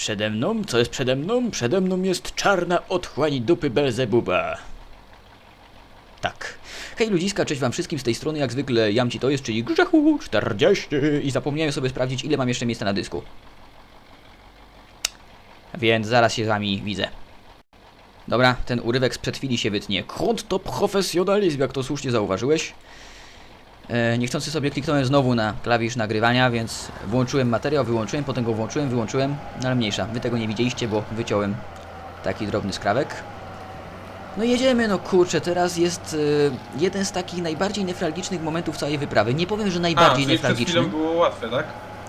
Przede mną? Co jest przede mną? Przede mną jest czarna otchłań dupy Belzebuba. Tak. Hej ludziska, cześć wam wszystkim z tej strony, jak zwykle Jamci to jest, czyli Grzechu 40 i zapomniałem sobie sprawdzić, ile mam jeszcze miejsca na dysku. Więc zaraz się z wami widzę. Dobra, ten urywek sprzed chwili się wytnie. Kąt to profesjonalizm, jak to słusznie zauważyłeś. E, niechcący sobie kliknąłem znowu na klawisz nagrywania, więc włączyłem materiał, wyłączyłem, potem go włączyłem, wyłączyłem, no ale mniejsza. Wy tego nie widzieliście, bo wyciąłem taki drobny skrawek. No jedziemy, no kurczę, teraz jest e, jeden z takich najbardziej nefralgicznych momentów całej wyprawy. Nie powiem, że A, najbardziej czyli przed nefralgiczny. chwilą było łatwe, tak?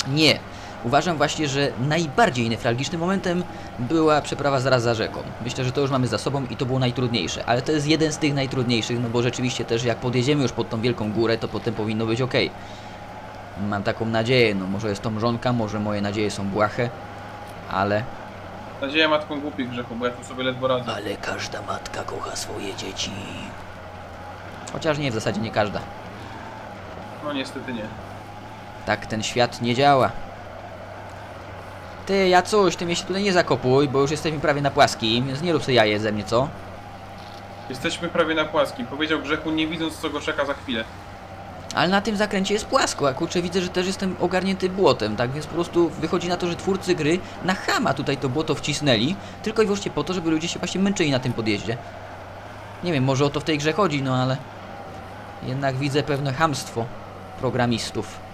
Nie. Uważam właśnie, że najbardziej nefralgicznym momentem była przeprawa zaraz za rzeką. Myślę, że to już mamy za sobą i to było najtrudniejsze, ale to jest jeden z tych najtrudniejszych, no bo rzeczywiście też jak podjedziemy już pod tą wielką górę, to potem powinno być ok. Mam taką nadzieję, no może jest to mrzonka, może moje nadzieje są błahe, ale... Nadzieja matką głupich grzechu, bo ja tu sobie ledwo radzę. Ale każda matka kocha swoje dzieci. Chociaż nie, w zasadzie nie każda. No niestety nie. Tak ten świat nie działa. Ty, ja coś, ty mnie się tutaj nie zakopuj, bo już jesteśmy prawie na płaskim, więc nie rób sobie jaje ze mnie, co? Jesteśmy prawie na płaskim. Powiedział grzechu nie widząc co go czeka za chwilę. Ale na tym zakręcie jest płasko, a kurczę widzę, że też jestem ogarnięty błotem, tak więc po prostu wychodzi na to, że twórcy gry na chama tutaj to błoto wcisnęli, tylko i wyłącznie po to, żeby ludzie się właśnie męczyli na tym podjeździe. Nie wiem, może o to w tej grze chodzi, no ale jednak widzę pewne hamstwo programistów.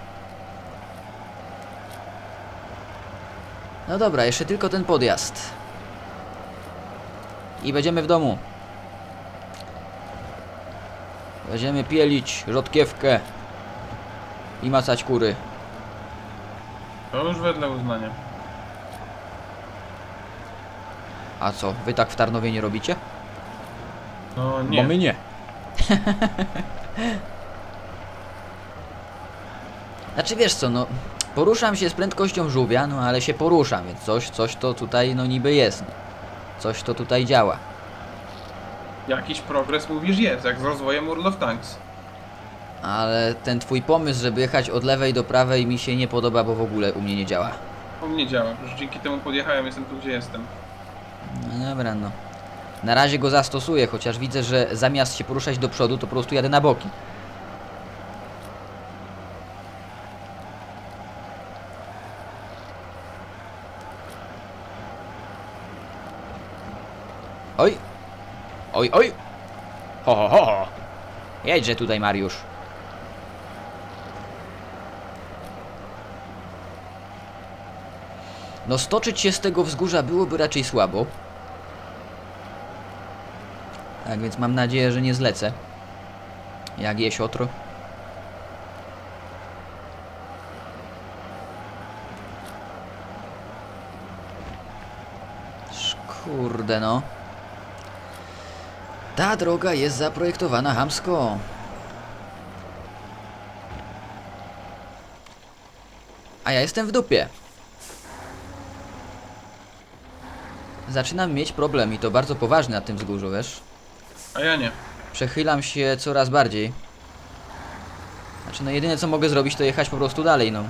No dobra, jeszcze tylko ten podjazd. I będziemy w domu. Będziemy pielić rzodkiewkę i macać kury. To już wedle uznania. A co, wy tak w Tarnowie nie robicie? No nie. Bo my nie. znaczy wiesz co, no poruszam się z prędkością żółwia, no ale się poruszam, więc coś, coś to tutaj no niby jest. Coś to tutaj działa. Jakiś progres mówisz jest, jak z rozwojem World of Tanks. Ale ten twój pomysł, żeby jechać od lewej do prawej mi się nie podoba, bo w ogóle u mnie nie działa. U mnie działa, już dzięki temu podjechałem, jestem tu gdzie jestem. No dobra, no. Na razie go zastosuję, chociaż widzę, że zamiast się poruszać do przodu, to po prostu jadę na boki. Oj! Oj, oj! Ho, ho, ho! ho. Jedźże tutaj, Mariusz. No stoczyć się z tego wzgórza byłoby raczej słabo. Tak więc mam nadzieję, że nie zlecę. Jak jesiotro. Kurde no. Ta droga jest zaprojektowana hamsko. A ja jestem w dupie. Zaczynam mieć problem i to bardzo poważny na tym wzgórzu, wiesz? A ja nie. Przechylam się coraz bardziej. Znaczy, no jedyne co mogę zrobić to jechać po prostu dalej, no.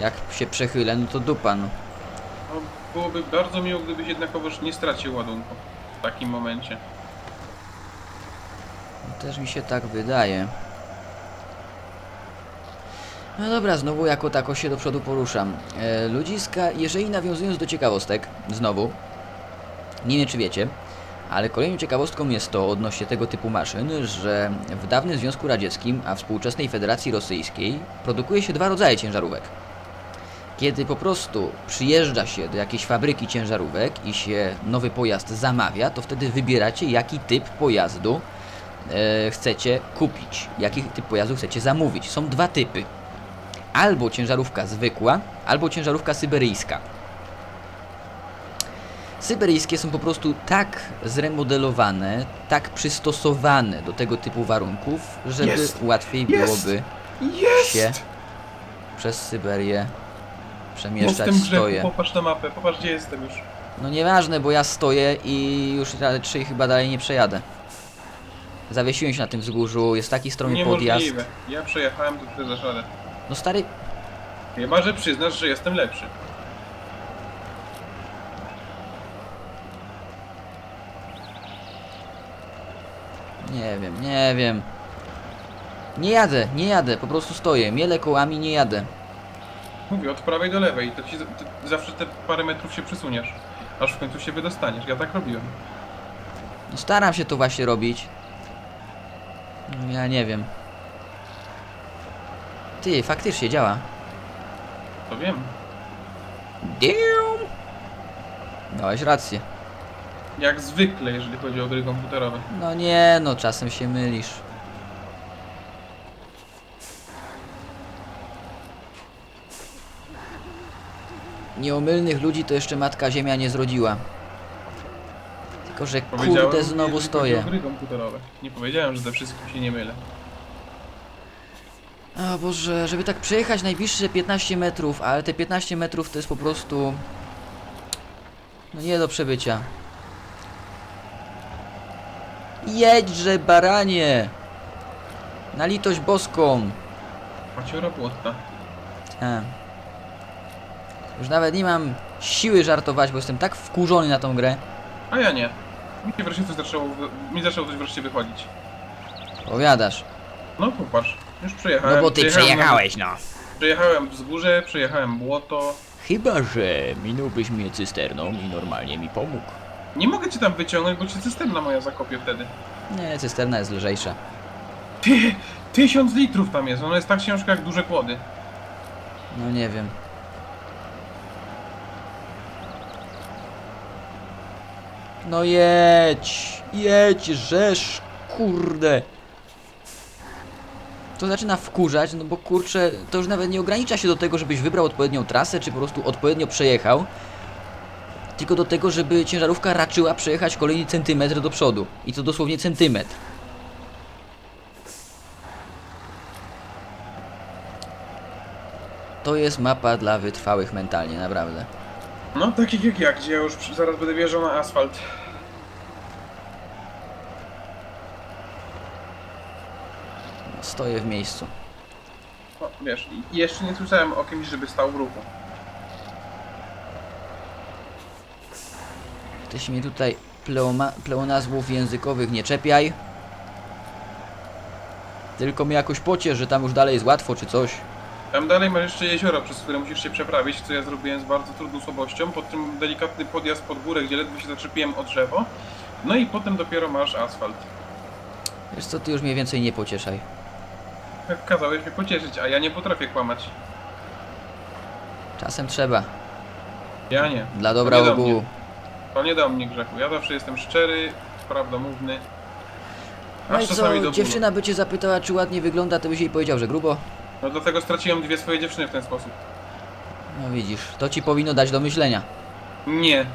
Jak się przechylę, no to dupa, no. No, byłoby bardzo miło, gdybyś jednakowoż nie stracił ładunku. W takim momencie. Też mi się tak wydaje. No dobra, znowu jako tako się do przodu poruszam. E, ludziska, jeżeli nawiązując do ciekawostek, znowu, nie wiem czy wiecie, ale kolejną ciekawostką jest to odnośnie tego typu maszyn, że w dawnym Związku Radzieckim, a współczesnej Federacji Rosyjskiej produkuje się dwa rodzaje ciężarówek. Kiedy po prostu przyjeżdża się do jakiejś fabryki ciężarówek i się nowy pojazd zamawia, to wtedy wybieracie jaki typ pojazdu chcecie kupić, jaki typ pojazdu chcecie zamówić. Są dwa typy. Albo ciężarówka zwykła, albo ciężarówka syberyjska. Syberyjskie są po prostu tak zremodelowane, tak przystosowane do tego typu warunków, żeby Jest! łatwiej Jest! byłoby Jest! się przez Syberię przemieszczać Jestem grzechu, stoję. popatrz na mapę, popatrz gdzie jestem już. No nieważne, bo ja stoję i już raczej chyba dalej nie przejadę. Zawiesiłem się na tym wzgórzu, jest taki stromy podjazd. Niemożliwe. Ja przejechałem do za zasady. No stary, Chyba, że przyznasz, że jestem lepszy. nie wiem, nie wiem. Nie jadę, nie jadę, po prostu stoję, miele kołami, nie jadę. Mówię, od prawej do lewej. To ci, zawsze te parę metrów się przesuniesz. Aż w końcu się wydostaniesz. Ja tak robiłem. No staram się to właśnie robić. Ja nie wiem. Ty, faktycznie działa. To wiem. Damn! Miałeś rację. Jak zwykle, jeżeli chodzi o gry komputerowe. No nie, no czasem się mylisz. Nieomylnych ludzi to jeszcze Matka Ziemia nie zrodziła. Tylko, że Powiedziałem, kurde znowu jeżeli stoję. gry komputerowe. Nie powiedziałem, że ze wszystkim się nie mylę. O Boże, żeby tak przejechać najbliższe 15 metrów, ale te 15 metrów to jest po prostu... No nie do przebycia. Jedźże, baranie! Na litość boską! Maciora płotta. E. Już nawet nie mam siły żartować, bo jestem tak wkurzony na tą grę. A ja nie. Mi się wreszcie coś zaczęło, mi zaczęło coś wreszcie wychodzić. Powiadasz. No popatrz, już przejechałem. No bo ty przejechałeś, no. Przejechałem wzgórze, przejechałem błoto. Chyba, że minąłbyś mnie cysterną i normalnie mi pomógł. Nie mogę cię tam wyciągnąć, bo cię cysterna moja zakopie wtedy. Nie, cysterna jest lżejsza. Ty, tysiąc litrów tam jest, ona jest tak ciężka jak duże kłody. No nie wiem. No jedź, jedź, rzesz, kurde. To zaczyna wkurzać, no bo kurczę, to już nawet nie ogranicza się do tego, żebyś wybrał odpowiednią trasę, czy po prostu odpowiednio przejechał. Tylko do tego, żeby ciężarówka raczyła przejechać kolejny centymetr do przodu. I to dosłownie centymetr. To jest mapa dla wytrwałych mentalnie, naprawdę. No takich jak ja, gdzie ja już zaraz będę wjeżdżał na asfalt. Stoję w miejscu. No, wiesz, i jeszcze nie słyszałem o kimś, żeby stał w ruchu. Ty się mnie tutaj pleoma, pleonazwów językowych nie czepiaj. Tylko mnie jakoś pociesz, że tam już dalej jest łatwo czy coś. Tam dalej masz jeszcze jezioro, przez które musisz się przeprawić, co ja zrobiłem z bardzo trudną słabością. Potem delikatny podjazd pod górę, gdzie ledwo się zaczepiłem o drzewo. No i potem dopiero masz asfalt. Wiesz co, ty już mnie więcej nie pocieszaj. Jak kazałeś mnie pocieszyć, a ja nie potrafię kłamać. Czasem trzeba. Ja nie. Dla To dobra nie do ogółu. mnie. To nie do mnie grzechu. Ja zawsze jestem szczery, prawdomówny. No Aż i co, czasami do bólu. dziewczyna by cię zapytała, czy ładnie wygląda, to byś jej powiedział, że grubo? No dlatego straciłem dwie swoje dziewczyny w ten sposób. No widzisz, to ci powinno dać do myślenia. Nie.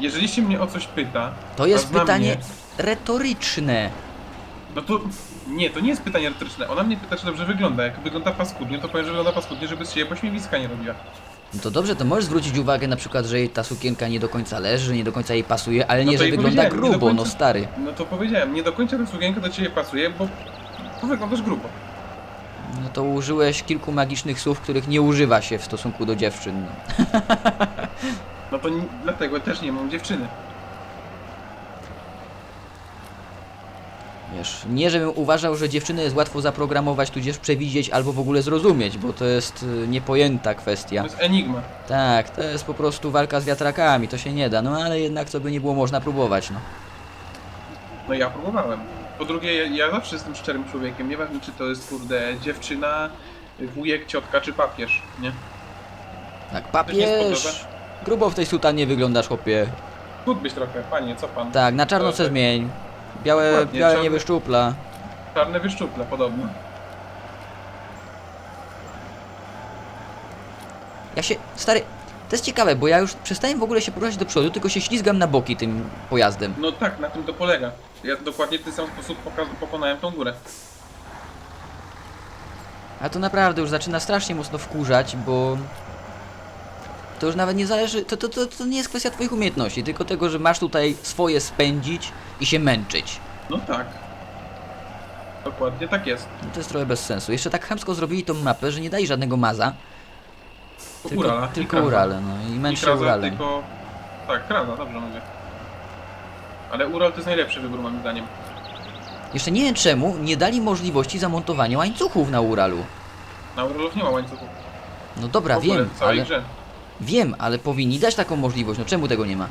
Jeżeli się mnie o coś pyta, To jest a zna pytanie Mnie, retoryczne. no to nie, to nie jest pytanie retoryczne. Ona mnie pyta, czy dobrze wygląda. Jak wygląda paskudnie, to powiem, że wygląda paskudnie, żeby z siebie pośmiewiska nie robiła. No to dobrze, to możesz zwrócić uwagę na przykład, że jej ta sukienka nie do końca leży, nie do końca jej pasuje, ale No nie, że wygląda grubo, no końca. stary. No to powiedziałem, nie do końca ta sukienka do ciebie pasuje, bo bo wyglądasz grubo. No to użyłeś kilku magicznych słów, których nie używa się w stosunku do dziewczyn. no. No to ni- dlatego też nie mam dziewczyny. Wiesz, nie żebym uważał, że dziewczynę jest łatwo zaprogramować, tudzież przewidzieć albo w ogóle zrozumieć, bo to jest y, niepojęta kwestia. To jest enigma. Tak, to jest po prostu walka z wiatrakami, to się nie da, no ale jednak co by nie było, można próbować, no. No ja próbowałem. Po drugie, ja, zawsze jestem szczerym człowiekiem. Nieważne, czy to jest, kurde, dziewczyna, wujek, ciotka, czy papież, nie? Tak, papież, spodoba? grubo w tej sutannie wyglądasz, chłopie. Chudbyś trochę, panie, co pan? Tak, na czarno To- se zmień. Białe, Dokładnie, białe nie wyszczupla. Czarne wyszczuple, podobno. Ja się, stary, to jest ciekawe, bo ja już przestałem w ogóle się poruszać do przodu, tylko się ślizgam na boki tym pojazdem. No tak, na tym to polega. Ja dokładnie w ten sam sposób pokonałem tą górę. A to naprawdę już zaczyna strasznie mocno wkurzać, bo to już nawet nie zależy, to, to, to, to nie jest kwestia twoich umiejętności, tylko tego, że masz tutaj swoje spędzić i się męczyć. No tak. Dokładnie tak jest. No to jest trochę bez sensu. Jeszcze tak chamsko zrobili tą mapę, że nie dali żadnego maza, To tylko, Urala. tylko. Urale, no i męcz się Uralem. tylko... Tak, Kraza, dobrze mówię. Ale Ural to jest najlepszy wybór moim zdaniem. Jeszcze nie wiem czemu nie dali możliwości zamontowania łańcuchów na Uralu. Na Uralów nie ma łańcuchów. No dobra, wiem, ale... grze. Wiem, ale powinni dać taką możliwość, no czemu tego nie ma?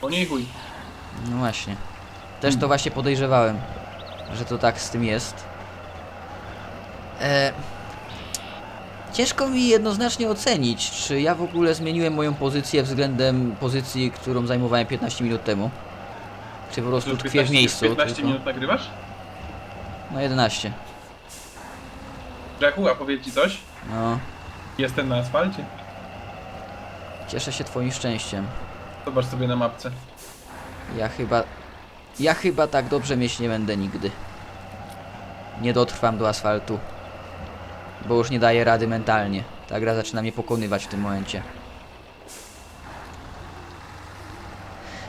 Bo nie chuj. No właśnie. Też to właśnie podejrzewałem, że to tak z tym jest. E... Ciężko mi jednoznacznie ocenić, czy ja w ogóle zmieniłem moją pozycję względem pozycji, którą zajmowałem 15 minut temu. Czy po prostu tkwię w 15 miejscu. 15 tylko- minut nagrywasz? No 11. Jacku, a powiedz ci coś? No, Jestem na asfalcie. cieszę się twoim szczęściem. Zobacz sobie na mapce. Ja chyba... Ja chyba tak dobrze mieć nie będę nigdy. Nie dotrwam do asfaltu. Bo już nie daję rady mentalnie. Ta gra zaczyna mnie pokonywać w tym momencie.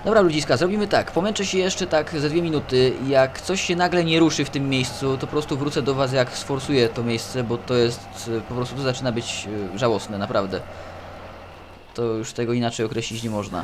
Dobra ludziska, zrobimy tak. Pomęczę się jeszcze tak ze dwie minuty. Jak coś się nagle nie ruszy w tym miejscu, to po prostu wrócę do was jak sforsuję to miejsce, bo to jest... e, Po prostu to zaczyna być e, żałosne, naprawdę. To już tego inaczej określić nie można.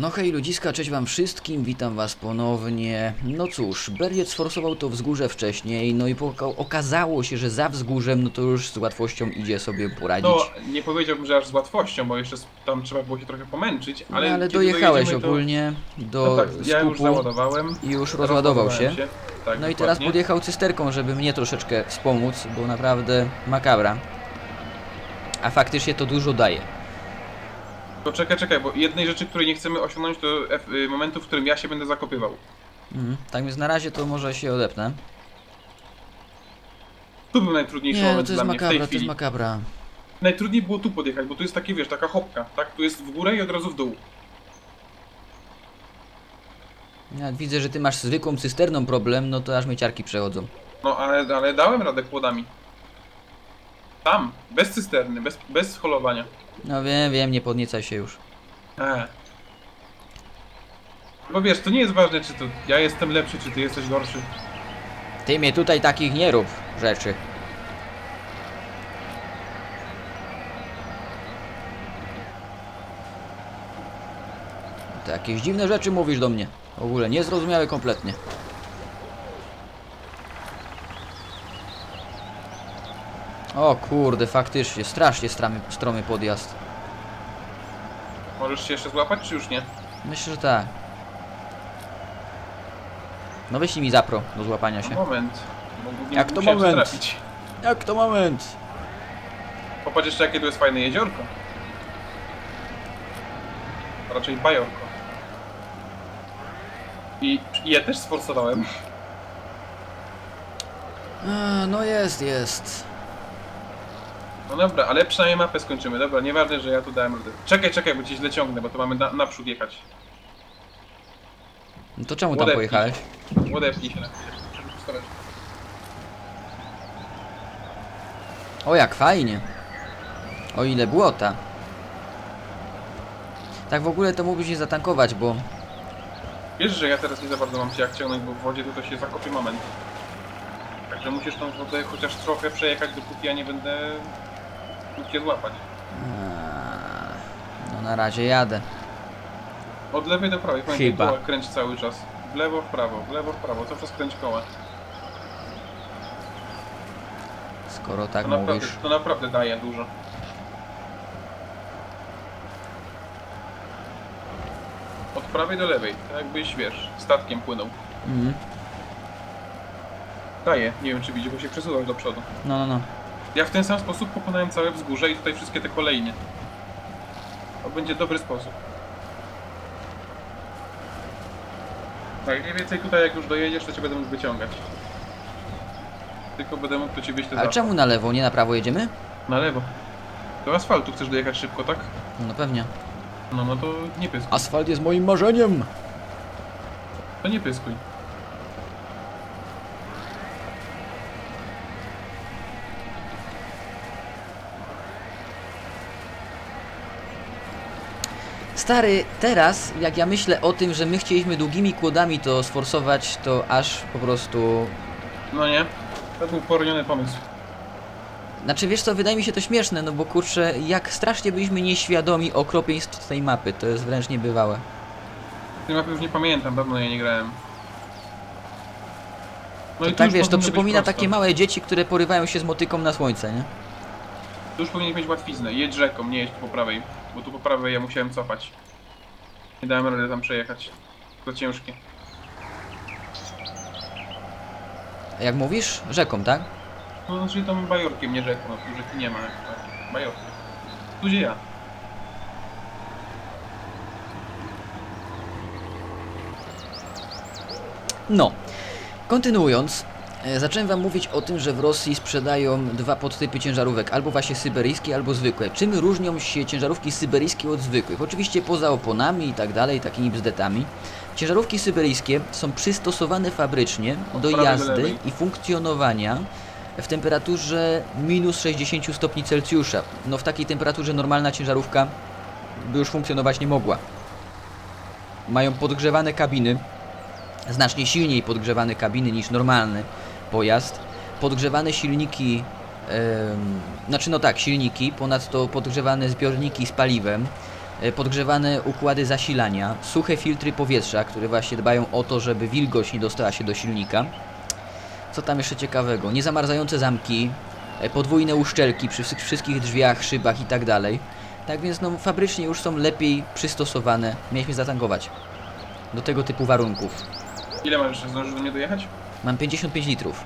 No hej ludziska, cześć wam wszystkim, witam was ponownie. No cóż, Berwiec sforsował to wzgórze wcześniej, no i okazało się, że za wzgórzem, no to już z łatwością idzie sobie poradzić. No, nie powiedziałbym, że aż z łatwością, bo jeszcze tam trzeba było się trochę pomęczyć, ale, ale, No, ale kiedy dojechałeś dojedziemy, to- ogólnie do No tak, ja już skupu załadowałem. i już rozładował się. rozładowałem Tak, No i teraz dokładnie. podjechał cysterką, żeby mnie troszeczkę wspomóc, bo naprawdę makabra. A faktycznie to dużo daje. To czekaj, czekaj, bo jednej rzeczy, której nie chcemy osiągnąć, to F, y, momentu, w którym ja się będę zakopywał. Mhm. Tak więc na razie to może się odepnę. Tu był najtrudniejszy Nie, no moment to jest dla mnie w tej to jest chwili. makabra. Najtrudniej było tu podjechać, bo tu jest takie, wiesz, taka hopka, tak? Tu jest w górę i od razu w dół. Jak widzę, że ty masz z zwykłą cysterną problem, no to aż mnie ciarki przechodzą. No, ale, ale dałem radę kłodami. Tam, bez cysterny, bez, bez holowania. No wiem, wiem, nie podniecaj się już. Eee. Bo wiesz, to nie jest ważne, czy to ja jestem lepszy, czy ty jesteś gorszy. Ty mnie tutaj takich nie rób rzeczy. To jakieś dziwne rzeczy mówisz do mnie. W ogóle niezrozumiałe kompletnie. O kurde, faktycznie, strasznie stramy, stromy podjazd. Możesz się jeszcze złapać, czy już nie? Myślę, że tak. No wyślij mi zapro do złapania się. Moment. Bo nie Jak to moment? trafić. Jak to moment? Popatrz jeszcze, jakie tu jest fajne jeziorko. Raczej bajorko. I, I ja też sforsowałem. A, no jest, jest. No dobra, ale przynajmniej mapę skończymy. Dobra, nieważne, że ja tu dałem radę. Czekaj, czekaj, bo cię źle ciągnę, bo to mamy na, naprzód jechać. No to czemu tam pojechałeś? Odepnij się na chwilę. O jak fajnie. O ile błota. Tak w ogóle to mógłbyś się zatankować, bo Wiesz, że ja teraz nie za bardzo mam cię jak ciągnąć, bo w wodzie to, to się zakopie moment. Także musisz tą wodę chociaż trochę przejechać, dopóki ja nie będę mógł cię złapać. Eee, no na razie jadę. Od lewej do prawej, pamiętaj, Chyba. koła kręć cały czas. W lewo, w prawo, w lewo, w prawo, cały czas kręć koła. Skoro tak To naprawdę, mówisz. to naprawdę daje dużo. Od prawej do lewej, tak jakbyś, wiesz, statkiem płynął. Mhm. Daje, nie wiem czy widzisz, bo się przesuwasz do przodu. No, no, no. Ja w ten sam sposób pokonałem całe wzgórze i tutaj wszystkie te kolejne. To będzie dobry sposób. Tak, mniej więcej tutaj jak już dojedziesz, to cię będę mógł wyciągać. Tylko będę mógł do ciebie. Ale czemu na lewo, nie na prawo jedziemy? Na lewo. Do asfaltu chcesz dojechać szybko, tak? No pewnie. No, no to nie pyskuj. Asfalt jest moim marzeniem. To nie pyskuj. Stary, teraz jak ja myślę o tym, że my chcieliśmy długimi kłodami to sforsować, to aż po prostu... No nie? To był poroniony pomysł. Znaczy wiesz co, wydaje mi się to śmieszne, no bo kurczę, jak strasznie byliśmy nieświadomi okropieństw tej mapy, to jest wręcz niebywałe. Tej mapy już nie pamiętam, dawno ja nie grałem. No To tu tak już wiesz, to powinno być przypomina prosto. takie małe dzieci, które porywają się z motyką na słońce, nie? Tu już powinieneś mieć łatwiznę. Jedź rzeką, nie jedź po prawej. Bo tu po prawej ja musiałem cofać. Nie dałem rady tam przejechać. To ciężkie. Jak mówisz? Rzeką, tak? No znaczy tą bajorkiem, nie rzeką. No, tu rzeki nie ma. jak to- Bajorkiem. Tu gdzie ja? No, kontynuując, zacząłem wam mówić o tym, że w Rosji sprzedają dwa podtypy ciężarówek, albo właśnie syberyjskie, albo zwykłe. Czym różnią się ciężarówki syberyjskie od zwykłych? Oczywiście poza oponami i tak dalej, takimi bzdetami. Ciężarówki syberyjskie są przystosowane fabrycznie do jazdy i funkcjonowania w temperaturze minus 60 stopni Celsjusza. No w takiej temperaturze normalna ciężarówka by już funkcjonować nie mogła. Mają podgrzewane kabiny, znacznie silniej podgrzewane kabiny niż normalny pojazd, podgrzewane silniki, em, znaczy no tak, silniki, ponadto podgrzewane zbiorniki z paliwem, e, podgrzewane układy zasilania, suche filtry powietrza, które właśnie dbają o to, żeby wilgoć nie dostała się do silnika. Co tam jeszcze ciekawego? Niezamarzające zamki, e, podwójne uszczelki przy wszy- wszystkich drzwiach, szybach i tak. Tak więc no, fabrycznie już są lepiej przystosowane. Mieliśmy zatankować do tego typu warunków. Ile masz jeszcze? Zdążysz do mnie dojechać? Mam 55 litrów.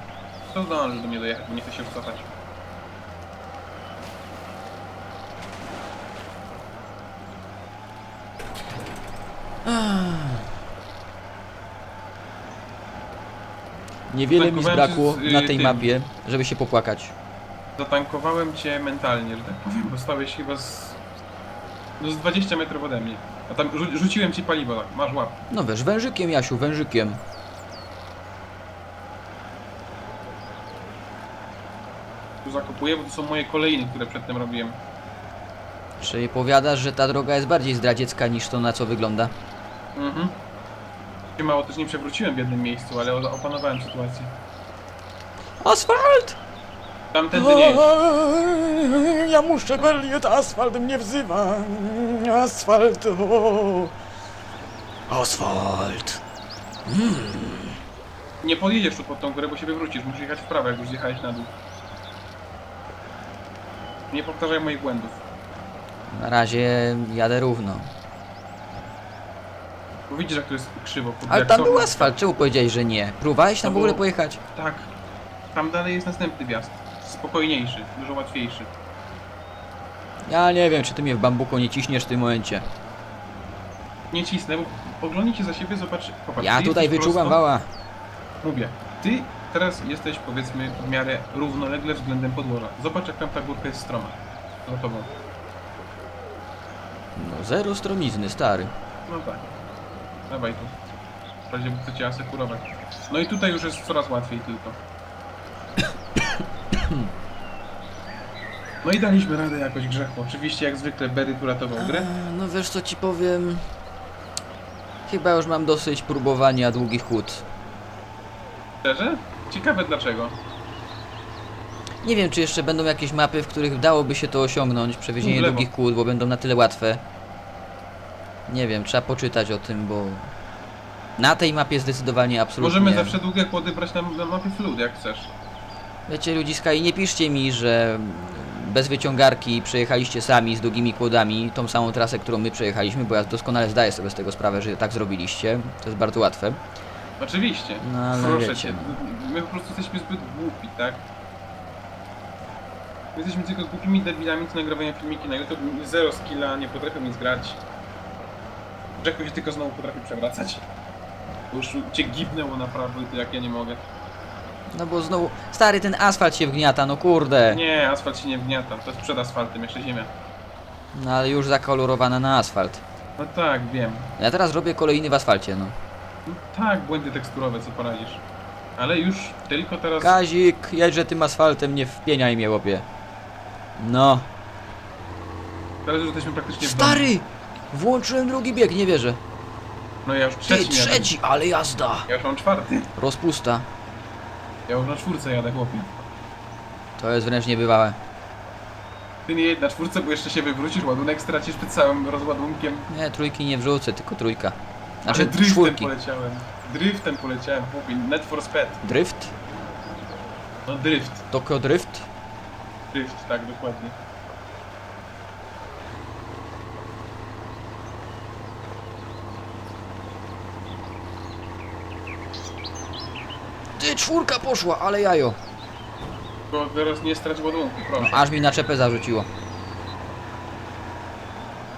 To zdążysz do mnie dojechać, bo nie chcę się wycofać. Niewiele mi Zatankowałem zbrakło się z, y, na tej tym. mapie, żeby się popłakać. Zatankowałem cię mentalnie, że tak powiem, bo stałeś chyba z... No z 20 metrów ode mnie. A tam rzu rzuciłem ci paliwo, tak, masz łap. No wiesz, wężykiem Jasiu, wężykiem. Zakopuję, bo to są moje kolejny, które przedtem robiłem. Czyli powiadasz, że ta droga jest bardziej zdradziecka niż to na co wygląda. Mhm. Się Mało też nie przewróciłem w jednym miejscu, ale o- opanowałem sytuację. Asfalt! Tamtędy nie. Ja muszę, Berliet, asfalt mnie wzywa. Asfalt, o. Asfalt. Nie podjedziesz tu pod tą górę, bo się wywrócisz. Musisz jechać w prawo, jak już zjechałeś na dół. Nie powtarzaj moich błędów. Na razie jadę równo. Bo widzisz, jak to jest krzywo. kurde, Ale jak tam są- był asfalt, czemu powiedziałeś, że nie? Próbowałeś tam To w ogóle było- pojechać? Tak. Tam dalej jest następny wjazd. Spokojniejszy, dużo łatwiejszy. Ja nie wiem, czy ty mnie w bambuko nie ciśniesz w tym momencie. Nie cisnę, bo oglądnijcie za siebie, zobacz. Popatrz, Ja ty tutaj jesteś wyczuwam prosto- wała. Mówię, ty teraz jesteś powiedzmy w miarę równolegle względem podłoża. Zobacz jak tam ta górka jest stroma. Za tobą. No zero stromizny, stary. No tak. Dawaj tu. W razie cię asekurować. No i tutaj już jest coraz łatwiej tylko. No i daliśmy radę jakoś grzechu. Oczywiście jak zwykle Berry tu ratował grę. No wiesz co ci powiem? Chyba już mam dosyć próbowania długich hut. Szczerze? Ciekawe dlaczego. Nie wiem, czy jeszcze będą jakieś mapy, w których dałoby się to osiągnąć, przewiezienie lewo. długich kłód, bo będą na tyle łatwe. Nie wiem, trzeba poczytać o tym, bo na tej mapie zdecydowanie absolutnie. Możemy zawsze długie kłody brać na, na mapie flood jak chcesz. Wiecie, ludziska, i nie piszcie mi, że bez wyciągarki przejechaliście sami z długimi kłodami tą samą trasę, którą my przejechaliśmy, bo ja doskonale zdaję sobie z tego sprawę, że tak zrobiliście. To jest bardzo łatwe. Oczywiście. No, ale Proszę wiecie, cię. My po prostu jesteśmy zbyt głupi, tak? My jesteśmy tylko głupimi debilami, co nagrywają filmiki na YouTube. Zero skilla, nie potrafią nic grać. Jacku się tylko znowu potrafi przewracać. Bo już cię gibnęło na prawo i to jak ja nie mogę. No bo znowu, stary, ten asfalt się wgniata, no kurde. Nie, asfalt się nie wgniata. To jest przed asfaltem, jeszcze ziemia. No ale już zakolorowana na asfalt. No tak, wiem. Ja teraz robię kolejny w asfalcie, no. No tak, błędy teksturowe, co poradzisz. Ale już tylko teraz... Kazik, jedźże tym asfaltem, nie wpieniaj mnie, łopie. No. Teraz już jesteśmy praktycznie w domu. Stary! Włączyłem drugi bieg, nie wierzę. No ja już Ty, trzeci jadę. trzeci, ale jazda! Ja już mam czwarty. Rozpusta. Ja już na czwórce jadę, chłopie. To jest wręcz niebywałe. Ty nie jedź na czwórce, bo jeszcze się wywrócisz, ładunek stracisz przed całym rozładunkiem. Nie, trójki nie wrzucę, tylko trójka. Znaczy Ale driftem czwórki. poleciałem. Driftem poleciałem, chłopie. Net for speed. Drift? No drift. Tokyo Drift? Drift, tak, dokładnie. Ty, czwórka poszła, ale jajo. Bo teraz nie strać ładunku, No, proszę. aż mi na czepę zarzuciło.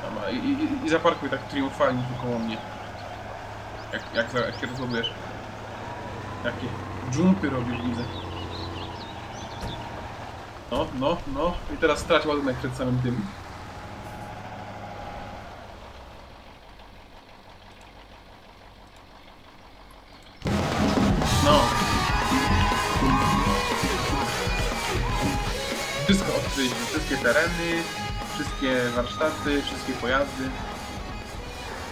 Dobra, I, i, I zaparkuj tak triumfalnie tu koło mnie. Jak, jak, jak się rozładujesz. Jakie dżumpy robisz, widzę. No, no, no. I teraz strać ładunek przed samym tym. No. Wszystko odkryliśmy. Wszystkie tereny, wszystkie warsztaty, wszystkie pojazdy.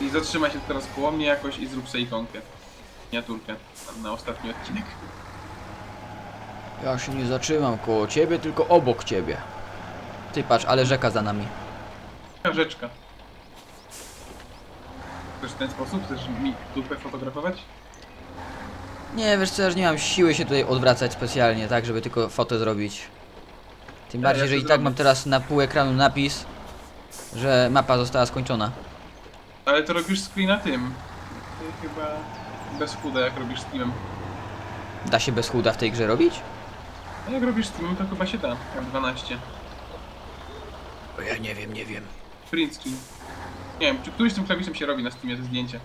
I zatrzymaj się teraz koło mnie jakoś i zrób sobie ikonkę. Miniaturkę tam na ostatni odcinek. Ja się nie zatrzymam koło ciebie, tylko obok ciebie. Ty patrz, ale rzeka za nami. Rzeczka. Chcesz w ten sposób? Chcesz mi dupę fotografować? Nie, wiesz co, ja już nie mam siły się tutaj odwracać specjalnie, tak, żeby tylko fotę zrobić. Tym Ja- bardziej, ja że to i tak zrobię. mam teraz na pół ekranu napis, że mapa została skończona. Ale to robisz screena tym. Ty chyba bez chuda jak robisz streamem. Da się bez chuda w tej grze robić? A jak robisz streamem to chyba się da. Jak 12. Ja nie wiem, nie wiem. Print screen. Nie wiem, czy któryś tym klawiszem się robi na Steamie te zdjęcie.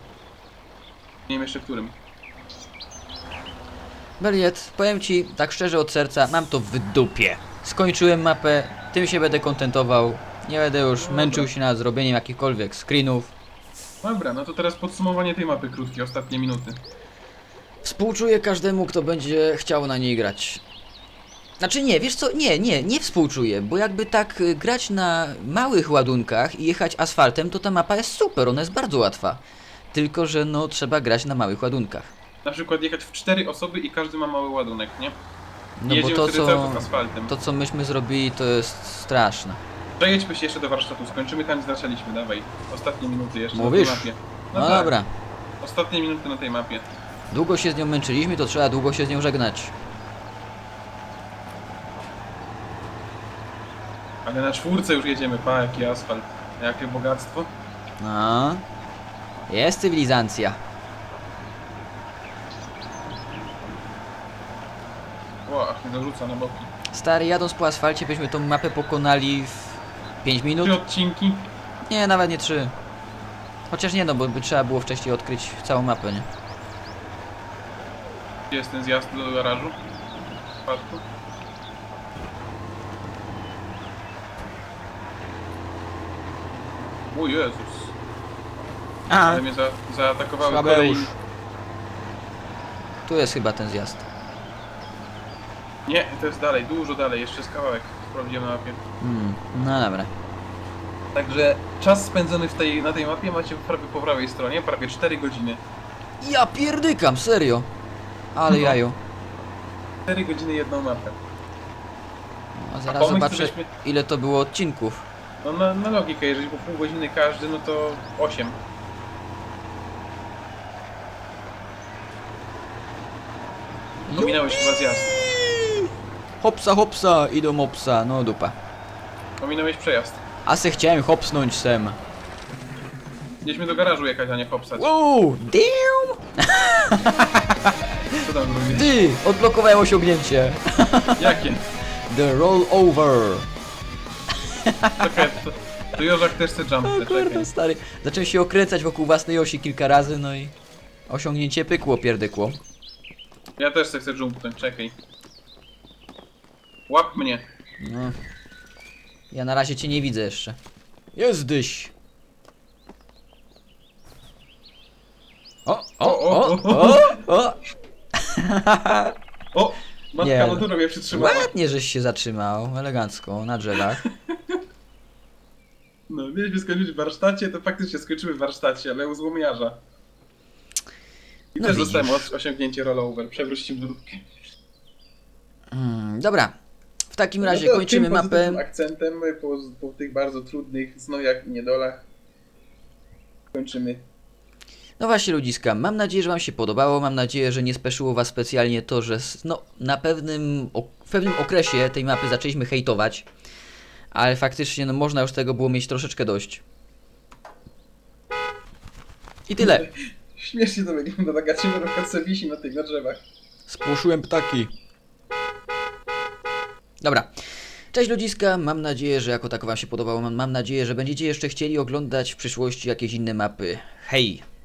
Nie wiem jeszcze którym. Beliet, powiem ci tak szczerze od serca, mam to w dupie. Skończyłem mapę, tym się będę kontentował. Nie będę już Dobra. męczył się nad zrobieniem jakichkolwiek screenów. Dobra, no to teraz podsumowanie tej mapy krótkie, ostatnie minuty. Współczuję każdemu, kto będzie chciał na niej grać. Znaczy nie, wiesz co, nie, nie, nie współczuję, bo jakby tak y, grać na małych ładunkach i jechać asfaltem, to ta mapa jest super, ona jest bardzo łatwa. Tylko, że no trzeba grać na małych ładunkach. Na przykład jechać w cztery osoby i każdy ma mały ładunek, nie? No bo Jedziemy to wtedy cały co, czas asfaltem. to co myśmy zrobili to jest straszne. Przejedźmy się jeszcze do warsztatu, skończymy tam zaczęliśmy, dawaj. Ostatnie minuty jeszcze Mówisz? na tej mapie. No, tak, dobra, Ostatnie minuty na tej mapie. długo się z nią męczyliśmy, to trzeba długo się z nią żegnać. Ale na czwórce już jedziemy, pa, jaki asfalt. Jakie bogactwo. No, jest cywilizacja. O, aż mnie dorzuca na boki. Stary, jadąc po asfalcie byśmy tą mapę pokonali w 5 minut. Trzy odcinki. Nie, nawet nie trzy. Chociaż nie no, bo by trzeba było wcześniej odkryć całą mapę, nie? Gdzie jest ten zjazd do garażu? Przypadku. O Jezus. A, Ale mnie za, zaatakowały Słabeusz. Tu jest chyba ten zjazd. Nie, to jest dalej, dużo dalej, jeszcze jest kawałek. Sprawdziłem na mapie. Hmm, no dobra. Także czas spędzony w tej, na tej mapie macie prawie po prawej stronie, prawie 4 godziny. Ja pierdykam, serio. Ale No. jajo. 4 godziny jedną mapę. A zaraz pomysł, zobaczę żebyśmy- ile to było odcinków. No na, na logikę, jeżeli po pół godziny każdy, no to 8. Ominąłeś chyba zjazd. Hopsa, hopsa, idą mopsa, no dupa. Ominąłeś przejazd. A se chciałem hopsnąć sem. Mieliśmy do garażu jechać, a nie popsać. Wow, damn! Co tam robisz? Ty, odblokowałem osiągnięcie. Jakie? The roll over. Czekaj, to, to Jożak też chce jump, O czekaj. kurde, stary. Zacząłem się okręcać wokół własnej osi kilka razy, no i osiągnięcie pykło, pierdykło. Ja też chcę jumpnąć, czekaj. Łap mnie. No. Ja na razie cię nie widzę jeszcze. Jest dyś. O, o, o, o, o. O! Matka Nie. natura mnie przytrzymała. Ładnie, żeś się zatrzymał, elegancko, na drzewach. No, mieliśmy skończyć w warsztacie, to faktycznie skończymy w warsztacie, ale u złomiarza. I No też widzisz. dostałem os- osiągnięcie rollover, przewróć ci mrówkę. Mm, dobra. W takim No razie to kończymy mapę. akcentem po, po tych bardzo trudnych znojach i niedolach kończymy. No właśnie ludziska, mam nadzieję, że Wam się podobało, mam nadzieję, że nie speszyło Was specjalnie to, że no, na pewnym, w pewnym okresie tej mapy zaczęliśmy hejtować, ale faktycznie no, można już tego było mieć troszeczkę dość. I tyle. Śmiesznie to wygląda, taka ciemnotka co wisi na tych na drzewach. Spłoszyłem ptaki. Dobra. Cześć ludziska, mam nadzieję, że jako tako Wam się podobało. Mam nadzieję, że będziecie jeszcze chcieli oglądać w przyszłości jakieś inne mapy. Hej!